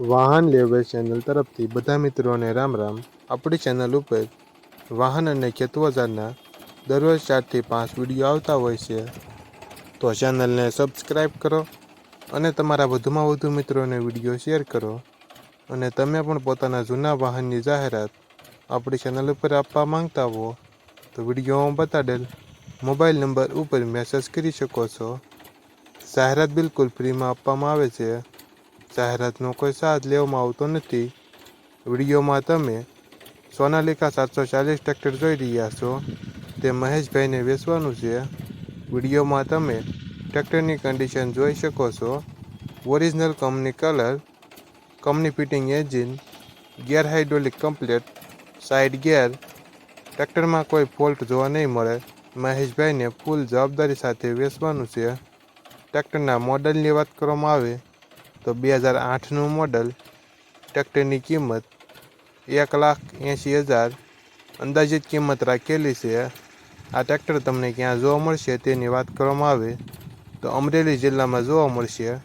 વાહન લેવર ચેનલ તરફથી બધા મિત્રોને રામ રામ. આપણી ચેનલ ઉપર વાહન અને ખેતવજારના દરરોજ ચારથી પાંચ વીડિયો આવતા હોય છે. તો ચેનલને સબસ્ક્રાઈબ કરો અને તમારા વધુમાં વધુ મિત્રોને વીડિયો શેર કરો. અને તમે પણ પોતાના જૂના વાહનની જાહેરાત આપણી ચેનલ ઉપર આપવા માંગતા હો, તો વિડીયોમાં બતાડેલ મોબાઈલ નંબર ઉપર મેસેજ કરી શકો છો. જાહેરાત બિલકુલ ફ્રીમાં આપવામાં આવે છે. જાહેરાતનો કોઈ સાથ લેવામાં આવતો નથી. વિડીયોમાં તમે સોનાલિકા સાતસો ચાલીસ ટ્રેક્ટર જોઈ રહ્યા છો. તે મહેશભાઈને વેચવાનું છે. વિડીયોમાં તમે ટ્રેક્ટરની કન્ડિશન જોઈ શકો છો. Original company colour company fitting engine gear hydraulic complete side gear ટ્રેક્ટરમાં કોઈ ફોલ્ટ જોવા નહીં મળે. મહેશભાઈને ફૂલ જવાબદારી સાથે વેચવાનું છે. ટ્રેક્ટરના મોડલની વાત કરવામાં આવે. તો બે હજાર આઠનું મોડલ, ટ્રેક્ટરની કિંમત એક લાખ એંશી હજાર, અંદાજિત કિંમત રાખેલી છે. આ ટ્રેક્ટર તમને ક્યાં જોવા મળશે તેની વાત કરવામાં આવે તો અમરેલી જિલ્લામાં જોવા મળશે.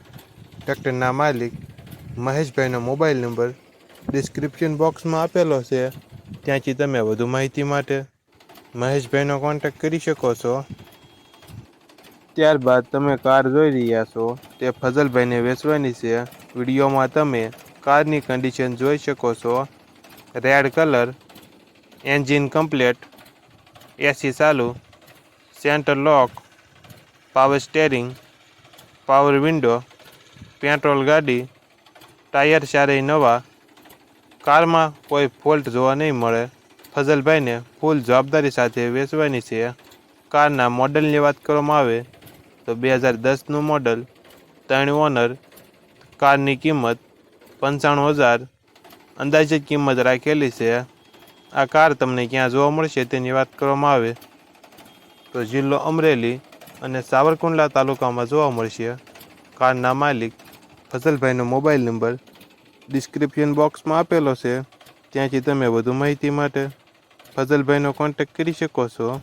ટ્રેક્ટરના માલિક મહેશભાઈનો મોબાઈલ નંબર ડિસ્ક્રિપ્શન બોક્સમાં આપેલો છે. ત્યાંથી તમે વધુ માહિતી માટે મહેશભાઈનો કોન્ટેક્ટ કરી શકો છો. ત્યારબાદ તમે કાર જોઈ રહ્યા છો. તે ફઝલભાઈને વેચવાની છે. વિડીયોમાં તમે કારની કન્ડિશન જોઈ શકો છો. Red colour engine complete AC ચાલુ center lock power steering power window petrol ગાડી ટાયર ચારેય નવા. કારમાં કોઈ ફોલ્ટ જોવા નહીં મળે. ફઝલભાઈને ફૂલ જવાબદારી સાથે વેચવાની છે. કારના મોડલની વાત કરવામાં આવે તો બે હજાર દસનું મોડલ ત્રણ ઓનર કારની કિંમત પંચાણું હજાર. અંદાજિત કિંમત રાખેલી છે. આ કાર તમને ક્યાં જોવા મળશે તેની વાત કરવામાં આવે. તો જિલ્લો અમરેલી અને સાવરકુંડલા તાલુકામાં જોવા મળશે. કારના માલિક ફસલભાઈનો મોબાઈલ નંબર ડિસ્ક્રિપ્શન બોક્સમાં આપેલો છે. ત્યાંથી તમે વધુ માહિતી માટે ફઝલભાઈનો કોન્ટેક્ટ કરી શકો છો.